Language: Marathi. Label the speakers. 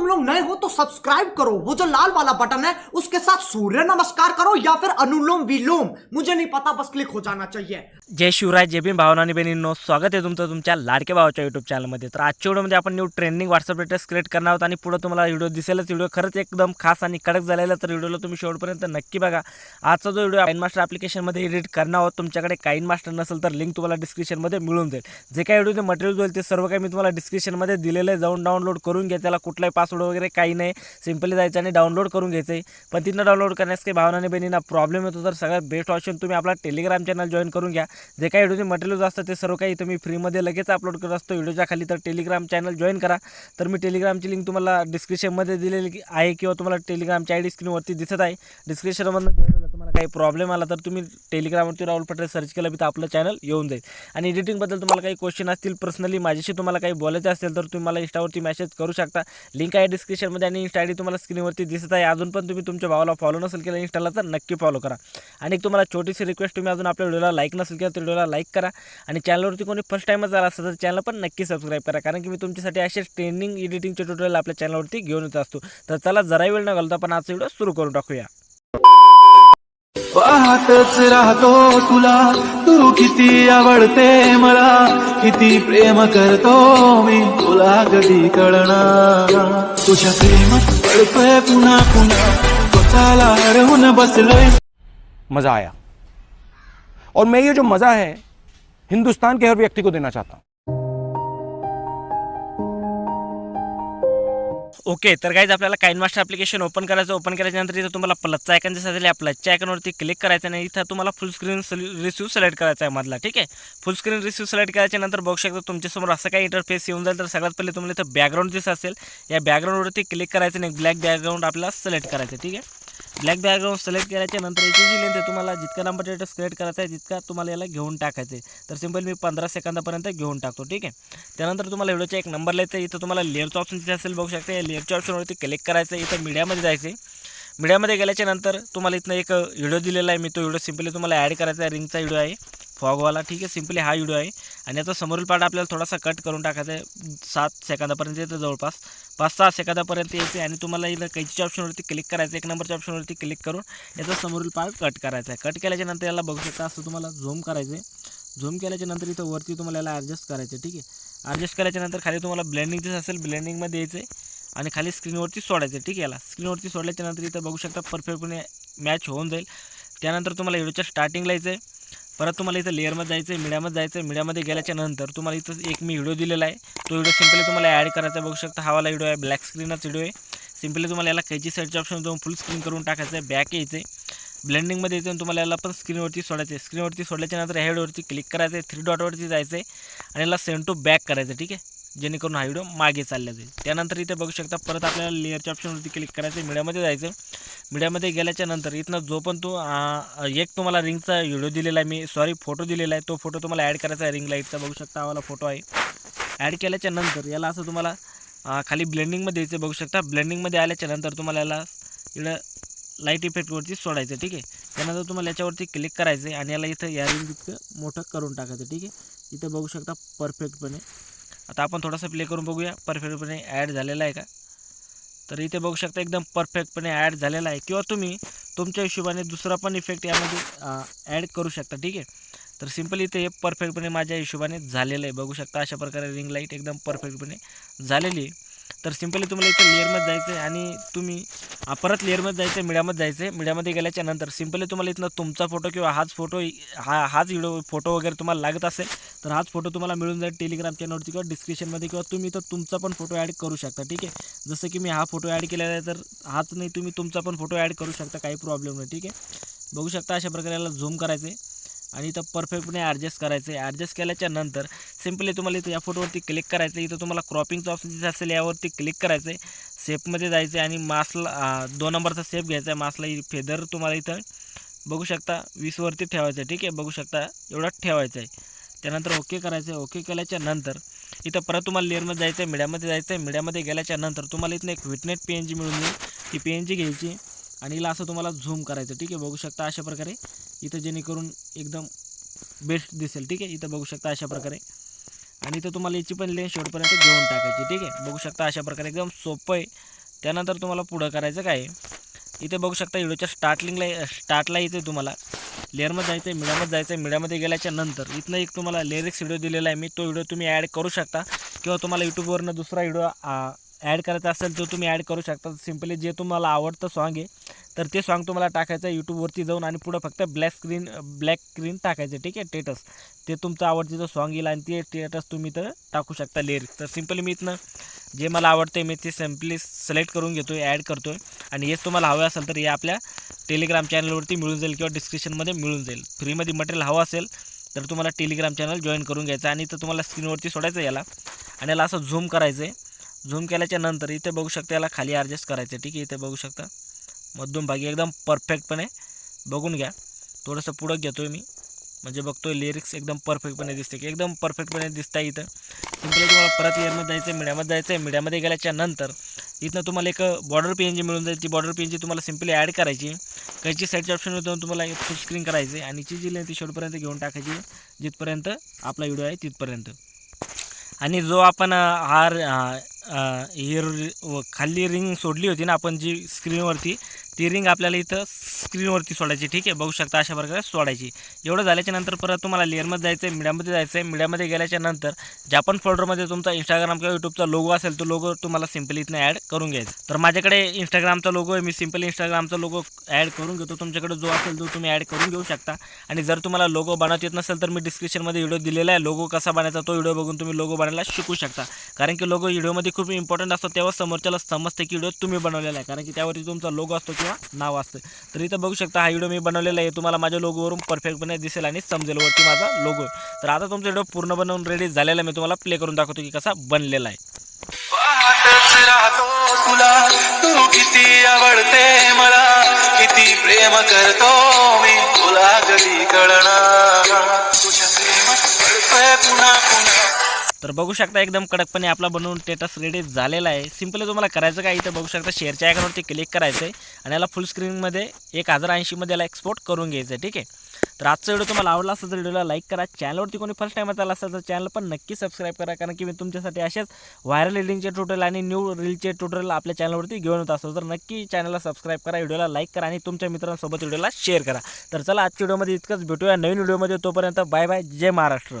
Speaker 1: तुम लोग नए हो तो सब्सक्राइब करो। वो जो लाल वाला बटन है उसके साथ सूर्य नमस्कार करो या फिर अनुलोम विलोम। मुझे नहीं पता बस क्लिक हो जाना चाहिए।
Speaker 2: जय शिवराय जय भीम भावना आणि बहिणींनो स्वागत आहे तुमचं तुमच्या लाडक्या भावाच्या युट्यूब चॅनलमध्ये तर आजच्या व्हिडिओमध्ये आपण new trending WhatsApp status create करणार आहोत आणि पुढे तुम्हाला व्हिडिओ दिसेलच. व्हिडिओ खरंच एकदम खास आणि कडक झालेला तर व्हिडिओला तुम्ही शेवटपर्यंत नक्की बघा. आजचा जो व्हिडिओ काइन मास्टर ॲप्लिकेशनमध्ये एडिट करणार आहोत. तुमच्याकडे काइन मास्टर नसेल तर लिंक तुम्हाला डिस्क्रिप्शनमध्ये मिळून जाईल. जे काही व्हिडिओचे मटेरियल होईल ते सर्व काही मी तुम्हाला डिस्क्रिप्शनमध्ये दिलेलं आहे. जाऊन डाउनलोड करून घ्या. त्याला कुठलाही पास पासवर्ड वगैरे काही नाही. सिम्पली जायचं आणि डाउनलोड करून घ्यायचं आहे. पण तिथनं डाउनलोड करण्यास काही भावना आणि बहिणींना प्रॉब्लेम येतो तर सगळ्यात बेस्ट ऑप्शन तुम्ही आपला टेलिग्राम चॅनल जॉईन करून घ्या. जे काही व्हिडिओचे मटेरियल असतं ते सर्व काही तुम्ही फ्रीमध्ये लगेच अपलोड करत असतो. व्हिडिओच्या खाली तर टेलिग्राम चॅनल जॉईन करा. तर मी टेलिग्रामची लिंक तुम्हाला डिस्क्रिप्शनमध्ये दिलेली आहे किंवा तुम्हाला टेलिग्रामची आय डी स्क्रीनवरती दिसत आहे. डिस्क्रिप्शनमधून काही प्रॉब्लेम आला तर तुम्ही टेलिग्रामवरती राहुल पटेल सर्च केलं तर आपलं चॅनल येऊन जाईल. आणि एडिटिंगबद्दल तुम्हाला काही क्वेश्चन असतील पर्सनली माझ्याशी तुम्हाला काही बोलायचं असेल तर तुम्ही मला इंस्टावरती मेसेज करू शकता. लिंक आहे डिस्क्रिप्शनमध्ये आणि इंस्टा आय तुम्हाला स्क्रीनवरती दिसत आहे. अजून पण तुम्ही तुमच्या भावाला फॉलो नसेल केलं इंस्टाला तर नक्की फॉलो करा. आणि एक तुम्हाला छोटीशी रिक्वेस्ट तुम्ही अजून आपल्या व्हिडिओला लाईक नसेल केलं तर व्हिडिओला लाईक करा. आणि चॅनलवरती कोणी फर्स्ट टाईमच आला असेल तर चॅनल पण नक्की सबस्क्राईब करा. कारण की मी तुमच्यासाठी असेच ट्रेनिंग एडिटिंगचे ट्युटोरियल आपल्या चॅनलवरती घेऊन येत असतो. तर चला जरा वेळ न घालता पण आजचा व्हिडिओ सुरू करून टाकूया.
Speaker 3: पाहतच राहतो तुला. तू किती आवडते मला. किती प्रेम करतो मी तुला कधी कळणार. तुझ्या प्रेमात पडतोय पुन्हा पुन्हा. स्वतःला हरवून बसलोय.
Speaker 4: मज़ा आया. और मैं ये जो मज़ा है, हिंदुस्तान के हर व्यक्ति को देना चाहता हूँ।
Speaker 2: ओके तर गाईज आपल्याला काइन मास्टर ॲप्लिकेशन ओपन करायचं ओपन केल्याच्यानंतर इथं तुम्हाला प्लसचा आयकन दिसत असेल या प्लसच्या आयकनवरती क्लिक करायचं आणि इथं तुम्हाला फुल स्क्रीन रिसिव्ह सिलेक्ट करायचा आहे मधला ठीक आहे? फुल स्क्रीन रिसिव्ह सिलेक्ट करायच्यानंतर बघू शकता तुमच्यासमोर असं काही इंटरफेस येऊन जाईल. तर सगळ्यात पहिले तुम्हाला इथं बॅकग्राऊंड दिसत असेल. या बॅकग्राऊंडवरती क्लिक करायचं आणि ब्लॅक बॅकग्राऊंड आपल्याला सिलेक्ट करायचं आहे, ठीक आहे? ब्लॅक बॅकग्राऊंड सिलेक्ट केल्याच्यानंतर याची जी लेंथ आहे तुम्हाला जितका नंबर डेटा सिलेक्ट करायचा आहे जितका तुम्हाला याला घेऊन टाकायचं आहे. तर सिंपल मी पंधरा सेकंदापर्यंत घेऊन टाकतो ठीक आहे? त्यानंतर तुम्हाला व्हिडिओचा एक नंबर लिहायचा आहे. इथं तुम्हाला लेअरचं ऑप्शन तिथे असेल बघू शकता. या लेअरच्या ऑप्शनवरती क्लिक करायचं आहे. इथं मीडियामध्ये जायचं आहे. मीडियामध्ये गेल्याच्यानंतर तुम्हाला इथनं एक व्हिडिओ दिलेला आहे. मी तो व्हिडिओ सिम्पली तुम्हाला ॲड करायचा आहे. रिंगचा व्हिडिओ आहे. फॉगवाला ठीक आहे सिम्पली हा व्हिडिओ आहे. आणि याचा समोरील पार्ट आपल्याला थोडासा कट करून टाकायचा आहे. सात सेकंदापर्यंत येतं जवळपास. पाच सहा सेकंदापर्यंत येते आणि तुम्हाला इथं कैचीच्या ऑप्शनवरती क्लिक करायचं एक नंबरच्या ऑप्शनवरती क्लिक करून याचा समोरील पार्ट कट करायचा आहे. कट केल्याच्यानंतर याला बघू शकता असं तुम्हाला झूम करायचं आहे. झूम केल्याच्यानंतर इथं वरती तुम्हाला याला ॲडजस्ट करायचं आहे ठीक आहे. ॲडजस्ट केल्याच्यानंतर खाली तुम्हाला ब्लेंडिंग दिसत असेल ब्लेंडिंगमध्ये यायचं आहे. आणि खाली स्क्रीनवरती सोडायचं आहे ठीक आहे याला. स्क्रीनवरती सोडल्याच्या नंतर इथं बघू शकता परफेक्टपणे मॅच होऊन जाईल. त्यानंतर तुम्हाला व्हिडिओच्या स्टार्टिंगला यायचं आहे. परत तुम्हाला इथं लेअरमध्ये जायचं आहे मीडियामध्ये जायचं आहे मीडियामध्ये गेल्याच्यानंतर तुम्हाला इथं एक मी व्हिडिओ दिलेला आहे. तो व्हिडिओ सिम्पली तुम्हाला ॲड करायचा बघू शकता हा वाला व्हिडिओ आहे ब्लॅक स्क्रीनच व्हिडिओ आहे. सिम्पली तुम्हाला याला कैची साईडच्या ऑप्शन जाऊन फुल स्क्रीन करून टाकायचं आहे बॅक यायचं आहे ब्लेंडिंगमध्ये येते आणि तुम्हाला याला पण स्क्रीनवरती सोडायचं आहे स्क्रीनवरती सोडल्याच्यानंतर हेडवरती ह्या क्लिक करायचं आहे थ्री डॉटवरती जायचं आहे आणि याला सेंड टू बॅक करायचं आहे ठीक आहे? जेणेकरून हा व्हिडिओ मागे चालला जाईल. त्यानंतर इथे बघू शकता परत आपल्याला लेअरच्या ऑप्शनवरती क्लिक करायचं मीडियामध्ये जायचं. मीडियामध्ये गेल्याच्यानंतर इथनं जो पण तो एक तुम्हाला रिंगचा व्हिडिओ दिलेला आहे मी सॉरी फोटो दिलेला आहे. तो फोटो तुम्हाला ॲड करायचा आहे. रिंग लाईटचा बघू शकता आम्हाला फोटो आहे. ॲड केल्याच्यानंतर याला असं तुम्हाला खाली ब्लेंडिंगमध्ये यायचं बघू शकता. ब्लेंडिंगमध्ये आल्याच्यानंतर तुम्हाला याला इकडं लाइट इफेक्टवरती सोडायचं ठीक आहे? त्यानंतर तुम्हाला याच्यावरती क्लिक करायचं आहे आणि याला इथं या रिंग इतकं मोठं करून टाकायचं ठीक आहे? इथं बघू शकता परफेक्टपणे आता आपण थोडासा प्ले करून बघूया. परफेक्टपणे ॲड झालेला आहे का? तर इथे बघू शकता एकदम परफेक्टपणे ॲड झालेला आहे. किंवा तुम्ही तुमच्या हिशोबाने दुसरा पण इफेक्ट यामध्ये ॲड करू शकता. ठीक आहे? तर सिम्पली इथे हे परफेक्टपणे माझ्या हिशोबाने झालेलं आहे. बघू शकता अशा प्रकारे रिंग लाइट एकदम परफेक्टपणे झालेली आहे. तर सिम्पली तुम्हाला इथं लेअरमध्ये जायचं आहे आणि तुम्ही परत लेअरमध्ये जायचं आहे मीडियामध्ये जायचं आहे मीडियामध्ये गेल्याच्यानंतर सिम्पली तुम्हाला इथनं तुमचा फोटो किंवा हाच फोटो हा हाच व्हिडिओ फोटो वगैरे तुम्हाला लागत असेल तर हाच फोटो तुम्हाला मिळून जाईल टेलिग्राम चॅनलवरती किंवा डिस्क्रिप्शनमध्ये किंवा तुम्ही इथं तुमचा पण फोटो ॲड करू शकता ठीक आहे? जसं की मी हा फोटो ॲड केलेला आहे तर हाच नाही तुम्ही तुमचा पण फोटो ॲड करू शकता काही प्रॉब्लेम नाही ठीक आहे? बघू शकता अशा प्रकारे याला झूम करायचं आहे आणि इथं परफेक्टपणे ॲडजस्ट करायचं आहे ॲडजस्ट केल्याच्यानंतर सिम्पली तुम्हाला इथं या फोटोवरती क्लिक करायचं आहे इथं तुम्हाला क्रॉपिंगचं ऑप्शन जिथे असेल यावरती क्लिक करायचं आहे सेपमध्ये जायचं आहे आणि मासला दोन नंबरचा सेप घ्यायचा आहे मासला फेदर तुम्हाला इथं बघू शकता वीसवरती ठेवायचं आहे ठीक आहे? बघू शकता एवढा ठेवायचं आहे त्यानंतर ओके करायचं आहे ओके केल्याच्यानंतर इथं परत तुम्हाला लेअरमध्ये जायचं आहे मीडियामध्ये जायचं आहे मीडियामध्ये गेल्याच्यानंतर तुम्हाला इथनं एक विटनेट पी एन जी मिळून येईल. ती पी एन जी घ्यायची आणि हिला असं तुम्हाला झूम करायचं ठीक आहे? बघू शकता अशा प्रकारे इथं जेणेकरून एकदम बेस्ट दिसेल ठीक आहे? इथं बघू शकता अशा प्रकारे. आणि इथं तुम्हाला याची पण लेन शेवटपर्यंत घेऊन टाकायची ठीक आहे? बघू शकता अशा प्रकारे. एकदम सोपं आहे. त्यानंतर तुम्हाला पुढं करायचं काय आहे? इथे बघू शकता व्हिडिओच्या स्टार्टलिंगला स्टार्टला इथे तुम्हाला. लेअरमध्ये जायचं आहे मीडियामध्ये जायचं आहे मीडियामध्ये गेल्याच्यानंतर इथनं एक तुम्हाला लिरिक्स व्हिडिओ दिलेला आहे. मी तो व्हिडिओ तुम्ही ॲड करू शकता. किंवा तुम्हाला यूट्यूबवरनं दुसरा व्हिडिओ ॲड करायचा असेल तो तुम्ही ॲड करू शकता. सिम्पली जे तुम्हाला आवडतं सॉन्ग आहे तर ते सॉन्ग तुम्हाला टाकायचं आहे यूट्यूबवरती जाऊन आणि पुढं फक्त ब्लॅक स्क्रीन ब्लॅक स्क्रीन टाकायचं ठीक आहे? टेटस ते तुमचं आवडतीचं सॉन्ग येईल आणि ते टेटस तुम्ही तर टाकू शकता लिरिक्स तर सिम्पली मी इथनं जे मला आवडते मी ते सिम्पली सिलेक्ट करून घेतो आहे ॲड करतो आहे आणि हेच तुम्हाला हवं असेल तर हे आपल्या टेलिग्राम चॅनलवरती मिळून जाईल किंवा डिस्क्रिप्शनमध्ये मिळून जाईल. फ्रीमध्ये मटेरियल हवं असेल तर तुम्हाला टेलिग्राम चॅनल जॉईन करून घ्यायचं आणि तर तुम्हाला स्क्रीनवरती सोडायचं याला. आणि याला असं झूम करायचं आहे. झूम केल्याच्यानंतर इथे बघू शकता याला खाली ॲडजस्ट करायचं आहे ठीक आहे? इथे बघू शकता. मधून भागी एकदम परफेक्टपणे बघून घ्या. थोडंसं पुढं घेतो आहे मी. म्हणजे बघतोय लिरिक्स एकदम परफेक्टपणे दिसते की एकदम परफेक्टपणे दिसत आहे इथं. सिम्पली तुम्हाला परत इयरमध्ये जायचं आहे मीडियामध्ये जायचं आहे मीडियामध्ये गेल्याच्यानंतर इथनं तुम्हाला एक बॉर्डर पी जी मिळून जाईल ती बॉर्डर पी जी तुम्हाला सिम्पली ॲड करायची काहीची साईडच्या ऑप्शनवर जाऊन तुम्हाला फुल स्क्रीन करायची आहे. आणि ची जी लेंथ ती शेवटपर्यंत घेऊन टाकायची जिथपर्यंत आपला व्हिडिओ आहे तिथपर्यंत. आणि जो आपण हार हा व- खाली रिंग सोडली होती ना आपण जी स्क्रीनवरती ती रिंग आपल्याला इथं स्क्रीनवरती सोडायची ठीक आहे? बघू शकता अशा प्रकारे सोडायची. एवढं झाल्याच्यानंतर परत तुम्हाला लेअरमध्ये जायचं आहे मीडियामध्ये जायचं आहे मीडियामध्ये गेल्याच्यानंतर ज्या पण फोल्डरमध्ये तुमचा इंस्टाग्राम किंवा यूट्यूबचा लोगो असेल तो लोगो तुम्हाला सिम्पली इथनं ॲड करून घ्यायचा. तर माझ्याकडे इंस्टाग्रामचा लोगो आहे मी सिम्पली इंस्टाग्रामचा लोगो ॲड करून घेतो. तुमच्याकडे जो असेल तो तुम्ही ॲड करून घेऊ शकता. आणि जर तुम्हाला लोगो बनवता येत नसेल तर मी डिस्क्रिप्शनमध्ये व्हिडिओ दिलेला आहे. लोगो कसा बनायचा तो व्हिडिओ बघून तुम्ही लोगो बनायला शिकू शकता. कारण की लोगो व्हिडिओमध्ये खूप इम्पॉर्टंट असतो तेव्हा समोरच्याला समजते की व्हिडिओ तुम्ही बनवलेला आहे. कारण की त्यावरती तुमचा लोगो असतो किंवा नाव असतं. तर इथं बघू शकता हा व्हिडिओ मी बनवलेला आहे. तुम्हाला माझ्या लोगोवरून परफेक्टपणे दिसेल आणि समजेल वरती माझा लोगो तर आता तुमचा व्हिडिओ पूर्ण बनवून रेडी झालेला मी तुम्हाला प्ले करून दाखवतो की कसा बनलेला आहे.
Speaker 3: तुला तू किती आवडते मला. किती प्रेम करतो मी तुला कधी कळणार?
Speaker 2: तर बघू शकता एकदम कडकपणे आपला बनवून स्टेटस रेडी झालेला आहे. सिम्पली तुम्हाला करायचं काय इथं बघू शकता शेअरच्या आयकॉनवरती क्लिक करायचं आहे आणि याला फुल स्क्रीनमध्ये एक हजार ऐंशीमध्ये याला एक्सपोर्ट करून घ्यायचं आहे ठीक आहे? तर आजचा व्हिडिओ तुम्हाला आवडला असेल तर व्हिडिओला लाईक करा. चॅनलवरती कोणी फर्स्ट टाईम आला असेल तर चॅनल पण नक्की सबस्क्राईब करा कारण की मी तुमच्यासाठी असेच व्हायरल रिडिंगचे ट्युटोरियल आणि न्यू रीलचे ट्युटोरियल आपल्या चॅनलवरती घेऊन येत असतो. तर नक्की चॅनलला सबस्क्राईब करा व्हिडिओला लाईक करा आणि तुमच्या मित्रांसोबत व्हिडिओला शेअर करा. तर चला आजच्या व्हिडिओमध्ये इतकंच. भेटूया नवीन व्हिडिओमध्ये तोपर्यंत बाय बाय जय महाराष्ट्र.